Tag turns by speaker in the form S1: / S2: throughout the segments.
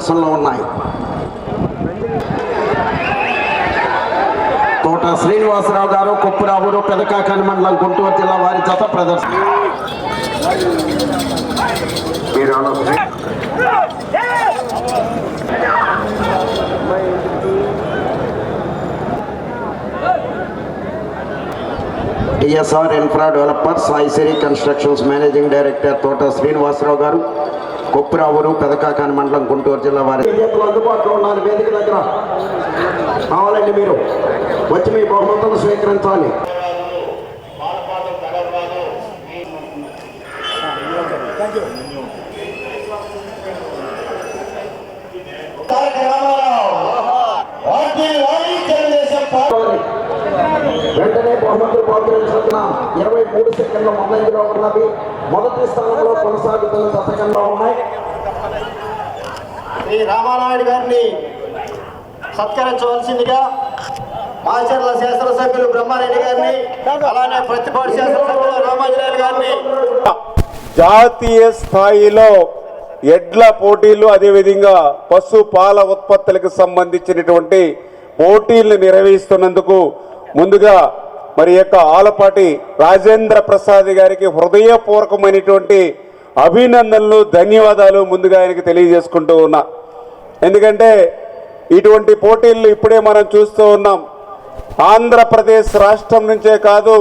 S1: గారి ప్రదర్శనలో ఉన్నాయి. తోట శ్రీనివాసరావు గారు కొప్పురావురు పెదకాకాని మండలం గుంటూరు జిల్లా వారి జత ప్రదర్శన. TSR infra developers Aisiri constructions managing director Thota Srinivasarao గారు. కొప్పురావురు పెదకాకాని మండలం గుంటూరు జిల్లా వారి అందుబాటులో ఉన్నారు వేదిక దగ్గర. కావాలండి మీరు వచ్చి మీ బహుమతులు స్వీకరించాలి. బహుమతులు బహుకరించిన ఇరవై మూడు సెకండ్ల ముందంజలో ఉన్నవి. మొదటి స్థానంలో కొనసాగుతున్న శతకంలో ఉన్నాయి.
S2: శ్రీ రామానాయుడు గారిని సత్కరించవలసిందిగా మాచర్ల శాసనసభ్యులు బ్రహ్మారెడ్డి గారిని అలానే ప్రతిపాడు శాసనసభ్యులు రామాజరాయుడు గారిని.
S3: జాతీయ స్థాయిలో ఎడ్ల పోటీలు అదేవిధంగా పశు పాల ఉత్పత్తులకు సంబంధించినటువంటి పోటీలను నిర్వహిస్తున్నందుకు ముందుగా మరి యొక్క ఆలపాటి రాజేంద్ర ప్రసాద్ గారికి హృదయపూర్వకమైనటువంటి అభినందనలు ధన్యవాదాలు ముందుగా ఆయనకి తెలియజేసుకుంటూ ఉన్నా. ఎందుకంటే ఇటువంటి పోటీలు ఇప్పుడే మనం చూస్తూ ఉన్నాం. ఆంధ్రప్రదేశ్ రాష్ట్రం నుంచే కాదు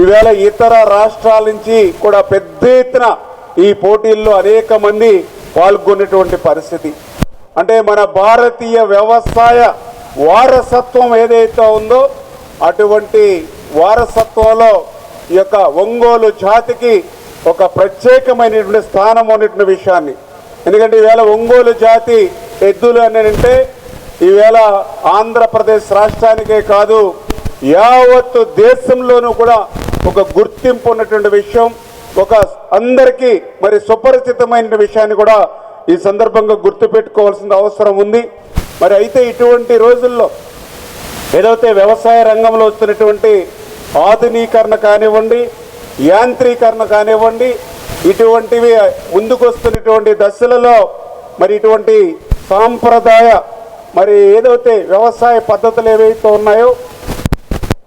S3: ఈవేళ ఇతర రాష్ట్రాల నుంచి కూడా పెద్ద ఎత్తున ఈ పోటీల్లో అనేక మంది పాల్గొనేటువంటి పరిస్థితి. అంటే మన భారతీయ వ్యవసాయ వారసత్వం ఏదైతే ఉందో అటువంటి వారసత్వంలో ఈ యొక్క ఒంగోలు జాతికి ఒక ప్రత్యేకమైనటువంటి స్థానం ఉన్నటువంటి విషయాన్ని. ఎందుకంటే ఈవేళ ఒంగోలు జాతి ఎద్దులు అని అంటే ఈవేళ ఆంధ్రప్రదేశ్ రాష్ట్రానికే కాదు యావత్తు దేశంలోనూ కూడా ఒక గుర్తింపు ఉన్నటువంటి విషయం ఒక అందరికీ మరి సుపరిచితమైన విషయాన్ని కూడా ఈ సందర్భంగా గుర్తుపెట్టుకోవాల్సిన అవసరం ఉంది. మరి అయితే ఇటువంటి రోజుల్లో ఏదైతే వ్యవసాయ రంగంలో వస్తున్నటువంటి ఆధునీకరణ కానివ్వండి యాంత్రీకరణ కానివ్వండి ఇటువంటివి ముందుకు వస్తున్నటువంటి దశలలో మరి ఇటువంటి సాంప్రదాయ మరి ఏదైతే వ్యవసాయ పద్ధతులు ఏవైతే ఉన్నాయో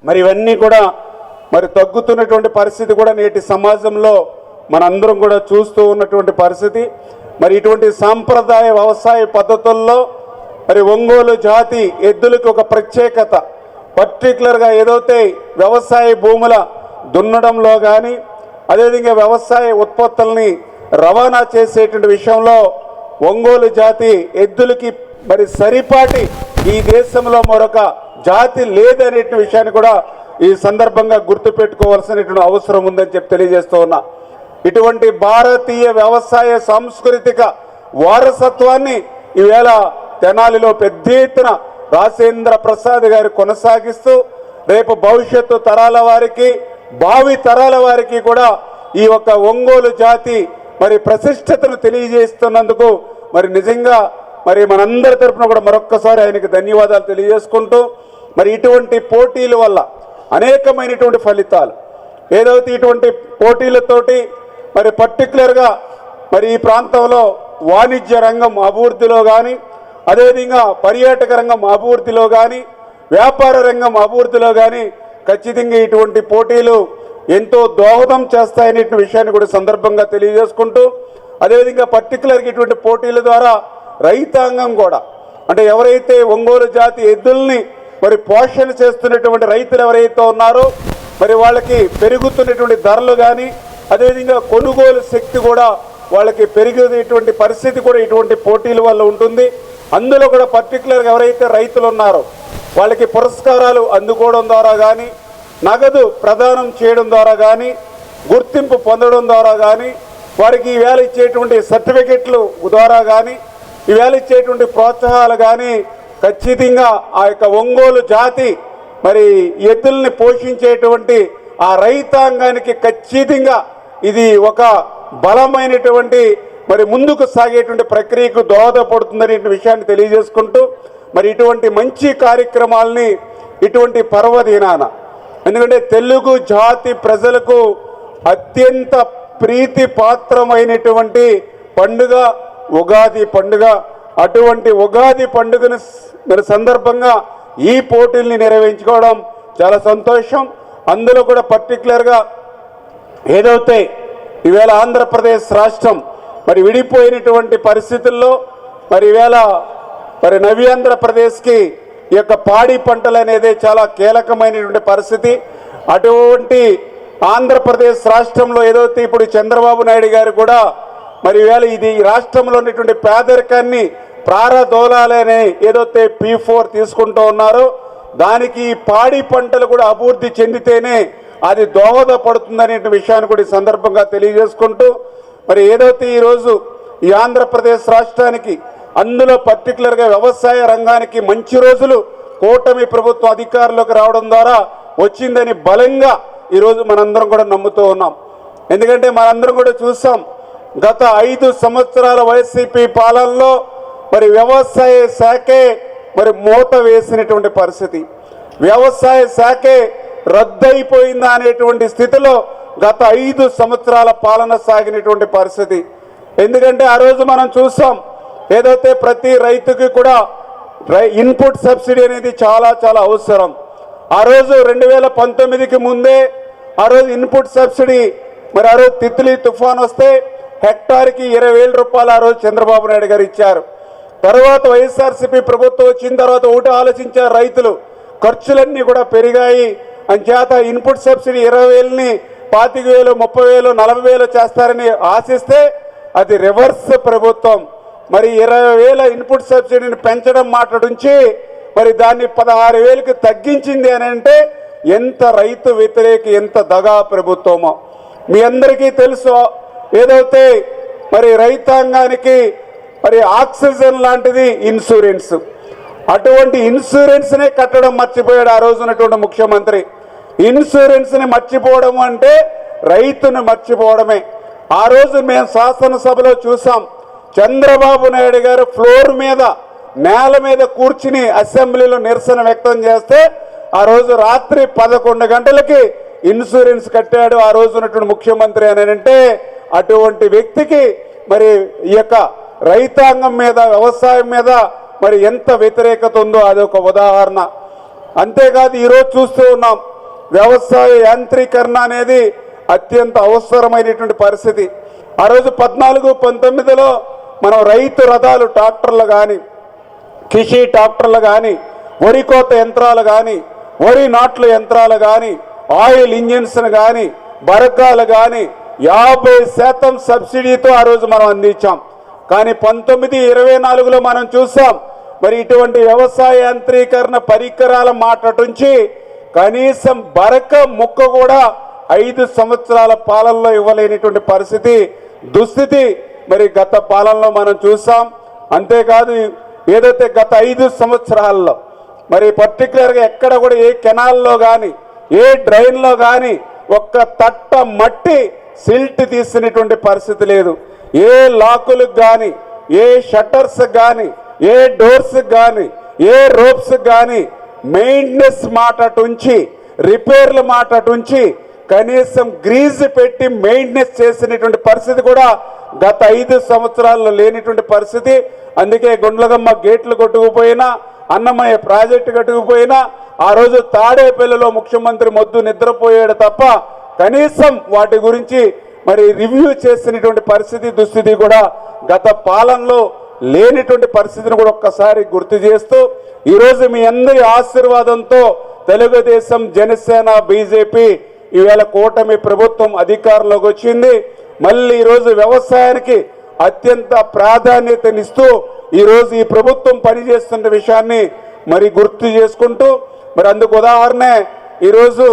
S3: మరి ఇవన్నీ కూడా మరి తగ్గుతున్నటువంటి పరిస్థితి కూడా నేటి సమాజంలో మనందరం కూడా చూస్తూ ఉన్నటువంటి పరిస్థితి. మరి ఇటువంటి సాంప్రదాయ వ్యవసాయ పద్ధతుల్లో మరి ఒంగోలు జాతి ఎద్దులకు ఒక ప్రత్యేకత. పర్టికులర్గా ఏదైతే వ్యవసాయ భూముల దున్నడంలో కానీ అదేవిధంగా వ్యవసాయ ఉత్పత్తుల్ని రవాణా చేసేటువంటి విషయంలో ఒంగోలు జాతి ఎద్దులకి మరి సరిపాటి ఈ దేశంలో మరొక జాతి లేదనే విషయాన్ని కూడా ఈ సందర్భంగా గుర్తుపెట్టుకోవాల్సినటువంటి అవసరం ఉందని చెప్పి తెలియజేస్తూ ఉన్నా. ఇటువంటి భారతీయ వ్యవసాయ సాంస్కృతిక వారసత్వాన్ని ఈవేళ తెనాలిలో పెద్ద ఎత్తున రాజేంద్ర ప్రసాద్ గారు కొనసాగిస్తూ రేపు భవిష్యత్తు తరాల వారికి భావి తరాల వారికి కూడా ఈ యొక్క ఒంగోలు జాతి మరి ప్రతిష్టతను తెలియజేస్తున్నందుకు మరి నిజంగా మరి మనందరి తరపున కూడా మరొక్కసారి ఆయనకి ధన్యవాదాలు తెలియజేసుకుంటూ మరి ఇటువంటి పోటీల వల్ల అనేకమైనటువంటి ఫలితాలు. ఏదైతే ఇటువంటి పోటీలతోటి మరి పర్టికులర్గా మరి ఈ ప్రాంతంలో వాణిజ్య రంగం అభివృద్ధిలో కానీ అదేవిధంగా పర్యాటక రంగం అభివృద్ధిలో కానీ వ్యాపార రంగం అభివృద్ధిలో కానీ ఖచ్చితంగా ఇటువంటి పోటీలు ఎంతో దోహదం చేస్తాయనే విషయాన్ని కూడా సందర్భంగా తెలియజేసుకుంటూ అదేవిధంగా పర్టికులర్గా ఇటువంటి పోటీల ద్వారా రైతాంగం కూడా అంటే ఎవరైతే ఒంగోలు జాతి ఎద్దుల్ని మరి పోషణ చేస్తున్నటువంటి రైతులు ఎవరైతే ఉన్నారో మరి వాళ్ళకి పెరుగుతున్నటువంటి ధరలు కానీ అదేవిధంగా కొనుగోలు శక్తి కూడా వాళ్ళకి పెరిగేటువంటి పరిస్థితి కూడా ఇటువంటి పోటీల వల్ల ఉంటుంది. అందులో కూడా పర్టికులర్గా ఎవరైతే రైతులు ఉన్నారో వాళ్ళకి పురస్కారాలు అందుకోవడం ద్వారా కానీ నగదు ప్రదానం చేయడం ద్వారా కానీ గుర్తింపు పొందడం ద్వారా కానీ వారికి ఈవేళ ఇచ్చేటువంటి సర్టిఫికెట్లు ద్వారా కానీ ఈవేళ ఇచ్చేటువంటి ప్రోత్సాహాలు కానీ ఖచ్చితంగా ఆ యొక్క ఒంగోలు జాతి మరి ఎద్దుల్ని పోషించేటువంటి ఆ రైతాంగానికి ఖచ్చితంగా ఇది ఒక బలమైనటువంటి మరి ముందుకు సాగేటువంటి ప్రక్రియకు దోహదపడుతుందనే విషయాన్ని తెలియజేసుకుంటూ మరి ఇటువంటి మంచి కార్యక్రమాల్ని ఇటువంటి పర్వదినాన ఎందుకంటే తెలుగు జాతి ప్రజలకు అత్యంత ప్రీతి పాత్రమైనటువంటి పండుగ ఉగాది పండుగ. అటువంటి ఉగాది పండుగను మరి సందర్భంగా ఈ పోటీల్ని నిర్వహించుకోవడం చాలా సంతోషం. అందులో కూడా పర్టికులర్గా ఏదైతే ఈవేళ ఆంధ్రప్రదేశ్ రాష్ట్రం మరి విడిపోయినటువంటి పరిస్థితుల్లో మరి ఈవేళ మరి నవ్యాంధ్రప్రదేశ్కి ఈ యొక్క పాడి పంటలు అనేది చాలా కీలకమైనటువంటి పరిస్థితి. అటువంటి ఆంధ్రప్రదేశ్ రాష్ట్రంలో ఏదైతే ఇప్పుడు చంద్రబాబు నాయుడు గారు కూడా మరి ఈవేళ ఇది ఈ రాష్ట్రంలో ఉన్నటువంటి పేదరికాన్ని ప్రారదోలాలని ఏదైతే పీ ఫోర్ తీసుకుంటూ ఉన్నారో దానికి ఈ పాడి పంటలు కూడా అభివృద్ధి చెందితేనే అది దోహదపడుతుందనే విషయాన్ని కూడా ఈ సందర్భంగా తెలియజేసుకుంటూ మరి ఏదైతే ఈరోజు ఈ ఆంధ్రప్రదేశ్ రాష్ట్రానికి అందులో పర్టికులర్గా వ్యవసాయ రంగానికి మంచి రోజులు కూటమి ప్రభుత్వం అధికారంలోకి రావడం ద్వారా వచ్చిందని బలంగా ఈరోజు మనందరం కూడా నమ్ముతూ ఉన్నాం. ఎందుకంటే మనందరం కూడా చూసాం గత ఐదు సంవత్సరాల వైసీపీ పాలనలో మరి వ్యవసాయ శాఖే మరి మూత వేసినటువంటి పరిస్థితి. వ్యవసాయ శాఖే రద్దయిపోయిందా అనేటువంటి స్థితిలో గత ఐదు సంవత్సరాల పాలన సాగినటువంటి పరిస్థితి. ఎందుకంటే ఆ రోజు మనం చూస్తాం ఏదైతే ప్రతి రైతుకి కూడా రై- ఇన్పుట్ సబ్సిడీ అనేది చాలా చాలా అవసరం. ఆ రోజు రెండు వేల పంతొమ్మిదికి ముందే ఆ రోజు ఇన్పుట్ సబ్సిడీ మరి ఆ రోజు తిత్లీ తుఫాన్ వస్తే హెక్టార్కి ఇరవై వేల రూపాయలు ఆ రోజు చంద్రబాబు నాయుడు గారు ఇచ్చారు. తర్వాత వైఎస్ఆర్సీపీ ప్రభుత్వం వచ్చిన తర్వాత ఒకటి ఆలోచించారు రైతులు ఖర్చులన్నీ కూడా పెరిగాయి. అంచేత ఇన్పుట్ సబ్సిడీ ఇరవై వేలని పాతిక వేలు ముప్పై వేలు నలభై వేలు చేస్తారని ఆశిస్తే అది రివర్స్ ప్రభుత్వం. మరి ఇరవై వేల ఇన్పుట్ సబ్సిడీని పెంచడం మాట నుంచి మరి దాన్ని పదహారు వేలకు తగ్గించింది అని అంటే ఎంత రైతు వ్యతిరేక ఎంత దగా ప్రభుత్వమో. మీ అందరికీ తెలుసు ఏదైతే మరి రైతాంగానికి మరి ఆక్సిజన్ లాంటిది ఇన్సూరెన్స్. అటువంటి ఇన్సూరెన్స్నే కట్టడం మర్చిపోయాడు ఆ రోజు ఉన్నటువంటి ముఖ్యమంత్రి. ఇన్సూరెన్స్ని మర్చిపోవడం అంటే రైతును మర్చిపోవడమే. ఆ రోజు మేము శాసనసభలో చూసాం చంద్రబాబు నాయుడు గారు ఫ్లోర్ మీద నేల మీద కూర్చుని అసెంబ్లీలో నిరసన వ్యక్తం చేస్తే ఆ రోజు రాత్రి పదకొండు గంటలకి ఇన్సూరెన్స్ కట్టాడు ఆ రోజు ఉన్నటువంటి ముఖ్యమంత్రి అని అంటే అటువంటి వ్యక్తికి మరి ఈ యొక్క రైతాంగం మీద వ్యవసాయం మీద మరి ఎంత వ్యతిరేకత ఉందో అదొక ఉదాహరణ. అంతేకాదు ఈరోజు చూస్తూ ఉన్నాం వ్యవసాయ యాంత్రీకరణ అనేది అత్యంత అవసరమైనటువంటి పరిస్థితి. ఆ రోజు పద్నాలుగు పంతొమ్మిదిలో మనం రైతు రథాలు ట్రాక్టర్లు కానీ కృషి ట్రాక్టర్లు కానీ వరి కోత యంత్రాలు కానీ వరి నాట్ల యంత్రాలు కానీ ఆయిల్ ఇంజిన్స్ను కానీ బరకాలు కానీ యాభై శాతం సబ్సిడీతో ఆ రోజు మనం అందించాం. కానీ పంతొమ్మిది ఇరవై నాలుగులో మనం చూసాం మరి ఇటువంటి వ్యవసాయ యాంత్రీకరణ పరికరాల మాట నుంచి కనీసం బరక ముక్క కూడా ఐదు సంవత్సరాల పాలనలో ఇవ్వలేనటువంటి పరిస్థితి దుస్థితి మరి గత పాలనలో మనం చూసాం. అంతేకాదు ఏదైతే గత ఐదు సంవత్సరాల్లో మరి పర్టికులర్గా ఎక్కడ కూడా ఏ కెనాల్లో కానీ ఏ డ్రైన్లో కానీ ఒక్క తట్ట మట్టి సిల్ట్ తీసినటువంటి పరిస్థితి లేదు. ఏ లాకులకు కానీ ఏ షట్టర్స్ కానీ ఏ డోర్స్ కానీ ఏ రోప్స్ కానీ మెయింటెనెన్స్ మాట అటుంచి రిపేర్ల మాట అటుంచి కనీసం గ్రీజ్ పెట్టి మెయింటెనెన్స్ చేసినటువంటి పరిస్థితి కూడా గత ఐదు సంవత్సరాల్లో లేనిటువంటి పరిస్థితి. అందుకే గుండ్లగమ్మ గేట్లు కొట్టుకుపోయినా అన్నమయ్య ప్రాజెక్టు కట్టుకుపోయినా ఆ రోజు తాడేపల్లిలో ముఖ్యమంత్రి మొద్దు నిద్రపోయాడు తప్ప కనీసం వాటి గురించి మరి రివ్యూ చేసినటువంటి పరిస్థితి దుస్థితి కూడా గత పాలనలో లేనిటువంటి పరిస్థితిని కూడా ఒక్కసారి గుర్తు చేస్తూ ఈరోజు మీ అందరి ఆశీర్వాదంతో తెలుగుదేశం జనసేన బీజేపీ ఈవేళ కూటమి ప్రభుత్వం అధికారంలోకి వచ్చింది. మళ్ళీ ఈరోజు వ్యవసాయానికి అత్యంత ప్రాధాన్యతనిస్తూ ఈరోజు ఈ ప్రభుత్వం పనిచేస్తున్న విషయాన్ని మరి గుర్తు చేసుకుంటూ మరి అందుకు ఉదాహరణే ఈరోజు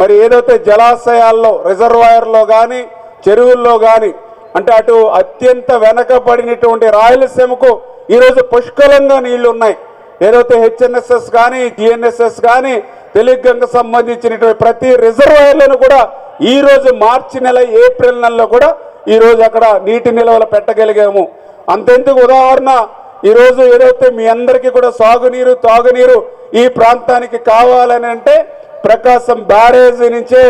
S3: మరి ఏదైతే జలాశయాల్లో రిజర్వాయర్లో కానీ చెరువుల్లో కానీ అంటే అటు అత్యంత వెనకబడినటువంటి రాయలసీమకు ఈరోజు పుష్కలంగా నీళ్ళు ఉన్నాయి ఏదైతే హెచ్ఎన్ఎస్ఎస్ కానీ జిఎన్ఎస్ఎస్ కానీ తెలుగంగ సంబంధించినటువంటి ప్రతి రిజర్వాయర్లను కూడా ఈ రోజు మార్చి నెల ఏప్రిల్ నెలలో కూడా ఈరోజు అక్కడ నీటి నిల్వలు పెట్టగలిగాము. అంతెందుకు ఉదాహరణ ఈరోజు ఏదైతే మీ అందరికీ కూడా సాగునీరు తాగునీరు ఈ ప్రాంతానికి కావాలని అంటే ప్రకాశం బ్యారేజీ నుంచే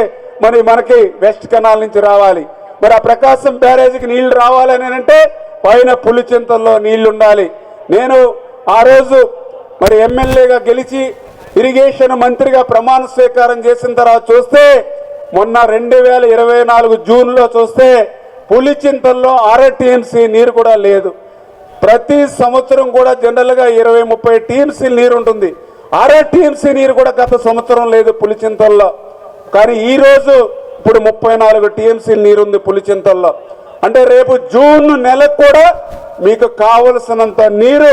S3: మరి మనకి వెస్ట్ కెనాల్ నుంచి రావాలి. మరి ఆ ప్రకాశం బ్యారేజీకి నీళ్ళు రావాలని అంటే పైన పులిచింతల్లో నీళ్ళు ఉండాలి నేను ఆ రోజు మరి ఎమ్మెల్యేగా గెలిచి ఇరిగేషన్ మంత్రిగా ప్రమాణ స్వీకారం చేసిన తర్వాత చూస్తే మొన్న రెండు వేల ఇరవై నాలుగు జూన్లో చూస్తే పులిచింతల్లో ఆర్టీఎంసీ నీరు కూడా లేదు. ప్రతి సంవత్సరం కూడా జనరల్గా ఇరవై ముప్పై టీఎంసీ నీరు ఉంటుంది. అర నీరు కూడా గత సంవత్సరం లేదు పులిచింతల్లో కానీ ఈరోజు ఇప్పుడు ముప్పై నాలుగు టీఎంసీ నీరు ఉంది పులిచింతల్లో. అంటే రేపు జూన్ నెలకు కూడా మీకు కావలసినంత నీరు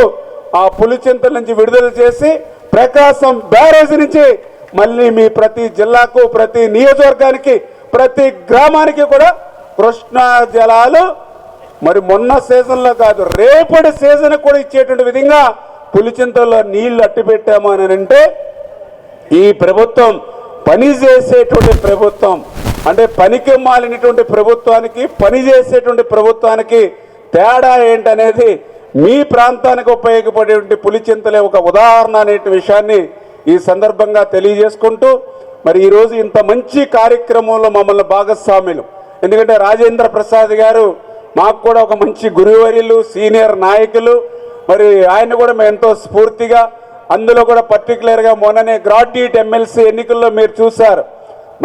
S3: ఆ పులిచింతల నుంచి విడుదల చేసి ప్రకాశం బ్యారేజ్ నుంచి మళ్ళీ మీ ప్రతి జిల్లాకు ప్రతి నియోజకవర్గానికి ప్రతి గ్రామానికి కూడా కృష్ణా జలాలు. మరి మొన్న సీజన్లో కాదు రేపటి సీజన్ కూడా ఇచ్చేటువంటి విధంగా పులిచింతల్లో నీళ్ళు అట్టి పెట్టాము అని అంటే ఈ ప్రభుత్వం పని చేసేటువంటి ప్రభుత్వం అంటే పనికి మాలినటువంటి ప్రభుత్వానికి పని చేసేటువంటి ప్రభుత్వానికి తేడా ఏంటనేది మీ ప్రాంతానికి ఉపయోగపడేటువంటి పులిచింతలే ఒక ఉదాహరణ అనే విషయాన్ని ఈ సందర్భంగా తెలియజేసుకుంటూ మరి ఈరోజు ఇంత మంచి కార్యక్రమంలో మమ్మల్ని భాగస్వాములు. ఎందుకంటే రాజేంద్ర ప్రసాద్ గారు మాకు కూడా ఒక మంచి గురువర్యులు సీనియర్ నాయకులు. మరి ఆయన కూడా మేము ఎంతో స్ఫూర్తిగా అందులో కూడా పర్టికులర్గా మొన్ననే గ్రాడ్యుయేట్ ఎమ్మెల్సీ ఎన్నికల్లో మీరు చూశారు.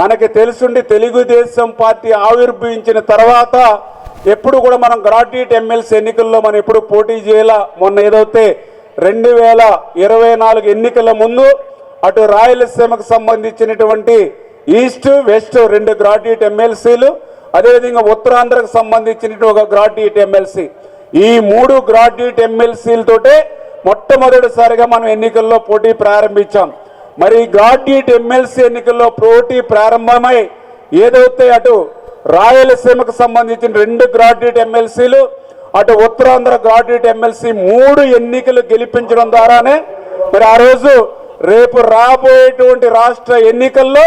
S3: మనకి తెలుసుండి తెలుగుదేశం పార్టీ ఆవిర్భవించిన తర్వాత ఎప్పుడు కూడా మనం గ్రాడ్యుయేట్ ఎమ్మెల్సీ ఎన్నికల్లో మనం ఎప్పుడు పోటీ చేయాల. మొన్న ఏదైతే రెండు వేల ఇరవై నాలుగు ఎన్నికల ముందు అటు రాయలసీమకు సంబంధించినటువంటి ఈస్ట్ వెస్ట్ రెండు గ్రాడ్యుయేట్ ఎమ్మెల్సీలు అదేవిధంగా ఉత్తరాంధ్రకు సంబంధించినటువంటి ఒక గ్రాడ్యుయేట్ ఎమ్మెల్సీ. ఈ మూడు గ్రాడ్యుయేట్ ఎమ్మెల్సీలతోటే మొట్టమొదటిసారిగా మనం ఎన్నికల్లో పోటీ ప్రారంభించాం. మరి ఈ గ్రాడ్యుయేట్ ఎమ్మెల్సీ ఎన్నికల్లో పోటీ ప్రారంభమై ఏదైతే అటు రాయలసీమకు సంబంధించిన రెండు గ్రాడ్యుయేట్ ఎమ్మెల్సీలు అటు ఉత్తరాంధ్ర గ్రాడ్యుయేట్ ఎమ్మెల్సీ మూడు ఎన్నికలు గెలిపించడం ద్వారానే మరి ఆ రోజు రేపు రాబోయేటువంటి రాష్ట్ర ఎన్నికల్లో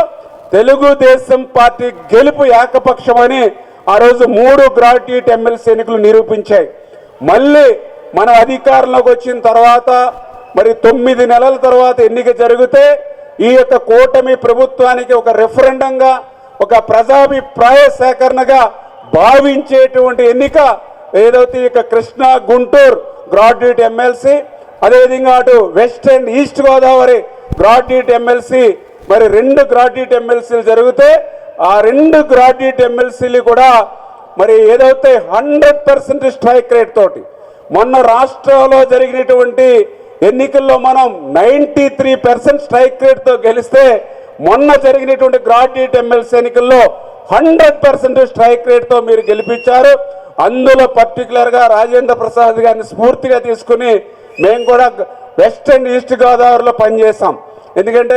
S3: తెలుగుదేశం పార్టీ గెలుపు ఏకపక్షమని ఆ రోజు మూడు గ్రాడ్యుయేట్ ఎమ్మెల్సీ ఎన్నికలు నిరూపించాయి. మళ్ళీ మన అధికారంలోకి వచ్చిన తర్వాత మరి తొమ్మిది నెలల తర్వాత ఎన్నిక జరిగితే ఈ యొక్క కూటమి ప్రభుత్వానికి ఒక రెఫరెండంగా ఒక ప్రజాభిప్రాయ సేకరణగా భావించేటువంటి ఎన్నిక ఏదైతే ఇక కృష్ణా గుంటూరు గ్రాడ్యుయేట్ ఎమ్మెల్సీ అదేవిధంగా అటు west and east Godavari graduate MLC మరి రెండు గ్రాడ్యుయేట్ ఎమ్మెల్సీలు జరిగితే ఆ రెండు గ్రాడ్యుయేట్ ఎమ్మెల్సీలు కూడా మరి ఏదైతే హండ్రెడ్ పర్సెంట్ స్ట్రైక్ రేట్ తోటి మొన్న రాష్ట్రంలో జరిగినటువంటి ఎన్నికల్లో మనం నైంటీ త్రీ పర్సెంట్ స్ట్రైక్ రేట్తో గెలిస్తే మొన్న జరిగినటువంటి గ్రాడ్యుయేట్ ఎమ్మెల్సీ ఎన్నికల్లో హండ్రెడ్ పర్సెంట్ స్ట్రైక్ రేట్తో మీరు గెలిపించారు. అందులో పర్టికులర్గా రాజేంద్ర ప్రసాద్ గారిని స్ఫూర్తిగా తీసుకుని మేము కూడా వెస్ట్ అండ్ ఈస్ట్ గోదావరిలో పనిచేసాం ఎందుకంటే